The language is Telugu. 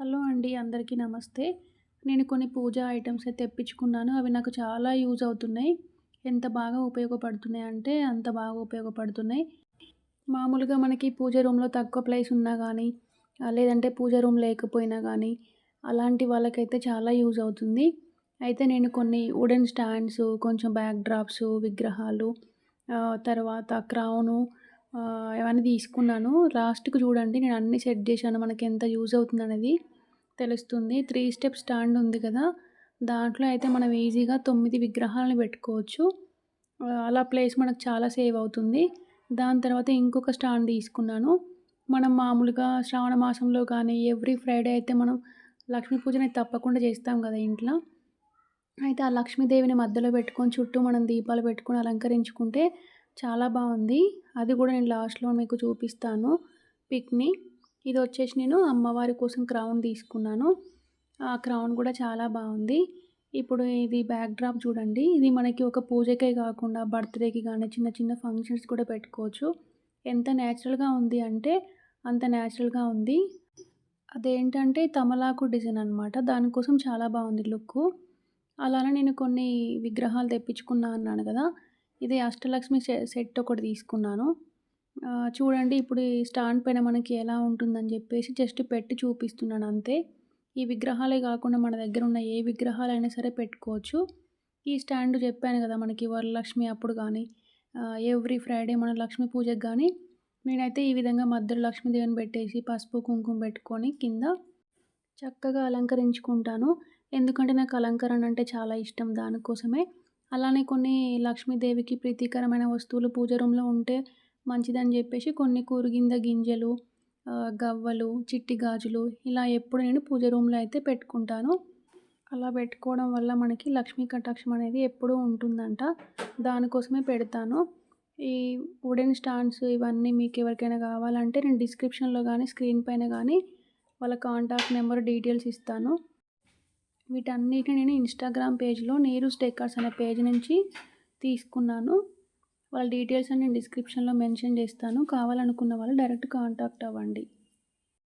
హలో అండి అందరికీ నమస్తే. నేను కొన్ని పూజా ఐటమ్స్ అయితే తెప్పించుకున్నాను. అవి నాకు చాలా యూజ్ అవుతున్నాయి. ఎంత బాగా ఉపయోగపడుతున్నాయి అంటే అంత బాగా ఉపయోగపడుతున్నాయి. మామూలుగా మనకి పూజ రూమ్లో తక్కువ ప్లేస్ ఉన్నా కానీ లేదంటే పూజ రూమ్ లేకపోయినా కానీ అలాంటి వాళ్ళకైతే చాలా యూజ్ అవుతుంది. అయితే నేను కొన్ని వుడెన్ స్టాండ్స్ కొంచెం బ్యాక్ డ్రాప్స్ విగ్రహాలు తర్వాత క్రౌను ఏమైనా తీసుకున్నాను. లాస్ట్కి చూడండి నేను అన్ని సెట్ చేశాను. మనకి ఎంత యూజ్ అవుతుంది అనేది తెలుస్తుంది. త్రీ స్టెప్ స్టాండ్ ఉంది కదా. దాంట్లో అయితే మనం ఈజీగా తొమ్మిది విగ్రహాలను పెట్టుకోవచ్చు. అలా ప్లేస్ మనకు చాలా సేవ్ అవుతుంది. దాని తర్వాత ఇంకొక స్టాండ్ తీసుకున్నాను. మనం మామూలుగా శ్రావణ మాసంలో కానీ ఎవ్రీ ఫ్రైడే అయితే మనం లక్ష్మీ పూజని తప్పకుండా చేస్తాం కదా ఇంట్లో. అయితే ఆ లక్ష్మీదేవిని మధ్యలో పెట్టుకొని చుట్టూ మనం దీపాలు పెట్టుకొని అలంకరించుకుంటే చాలా బాగుంది. అది కూడా నేను లాస్ట్లో మీకు చూపిస్తాను. పిక్ని ఇది వచ్చేసి నేను అమ్మవారి కోసం క్రౌన్ తీసుకున్నాను. ఆ క్రౌన్ కూడా చాలా బాగుంది. ఇప్పుడు ఇది బ్యాక్ డ్రాప్ చూడండి. ఇది మనకి ఒక పూజకే కాకుండా బర్త్డేకి కానీ చిన్న చిన్న ఫంక్షన్స్ కూడా పెట్టుకోవచ్చు. ఎంత న్యాచురల్గా ఉంది అంటే అంత న్యాచురల్గా ఉంది. అదేంటంటే తమలాకు డిజైన్ అనమాట దానికోసం చాలా బాగుంది లుక్ అలానే నేను కొన్ని విగ్రహాలు తెప్పించుకున్నా అన్నాను కదా. ఇది అష్టలక్ష్మి సెట్ ఒకటి తీసుకున్నాను. చూడండి ఇప్పుడు ఈ స్టాండ్ పైన మనకి ఎలా ఉంటుందని చెప్పేసి జస్ట్ పెట్టి చూపిస్తున్నాను అంతే. ఈ విగ్రహాలే కాకుండా మన దగ్గర ఉన్న ఏ విగ్రహాలైనా సరే పెట్టుకోవచ్చు. ఈ స్టాండ్ చెప్పాను కదా మనకి వరలక్ష్మి అప్పుడు కానీ ఎవ్రీ ఫ్రైడే మన లక్ష్మీ పూజకు కానీ. నేనైతే ఈ విధంగా మధ్యలో లక్ష్మీదేవిని పెట్టేసి పసుపు కుంకుమ పెట్టుకొని కింద చక్కగా అలంకరించుకుంటాను. ఎందుకంటే నాకు అలంకరణ అంటే చాలా ఇష్టం దానికోసమే. అలానే కొన్ని లక్ష్మీదేవికి ప్రీతికరమైన వస్తువులు పూజ రూమ్లో ఉంటే మంచిదని చెప్పేసి కొన్ని కూరగింద గింజలు గవ్వలు చిట్టి గాజులు ఇలా ఎప్పుడు నేను పూజ రూమ్లో అయితే పెట్టుకుంటాను. అలా పెట్టుకోవడం వల్ల మనకి లక్ష్మీ కటాక్షం అనేది ఎప్పుడూ ఉంటుందంట. దానికోసమే పెడతాను. ఈ వుడెన్ స్టాండ్స్ ఇవన్నీ మీకు ఎవరికైనా కావాలంటే నేను డిస్క్రిప్షన్లో కానీ స్క్రీన్ పైన కానీ వాళ్ళ కాంటాక్ట్ నెంబర్ డీటెయిల్స్ ఇస్తాను. వీటన్నిటిని నేను ఇన్స్టాగ్రామ్ పేజ్లో నీరు స్టేకర్స్ అనే పేజ్ నుంచి తీసుకున్నాను. వాళ్ళ డీటెయిల్స్ అని నేను డిస్క్రిప్షన్లో మెన్షన్ చేస్తాను. కావాలనుకున్న వాళ్ళు డైరెక్ట్ కాంటాక్ట్ అవ్వండి.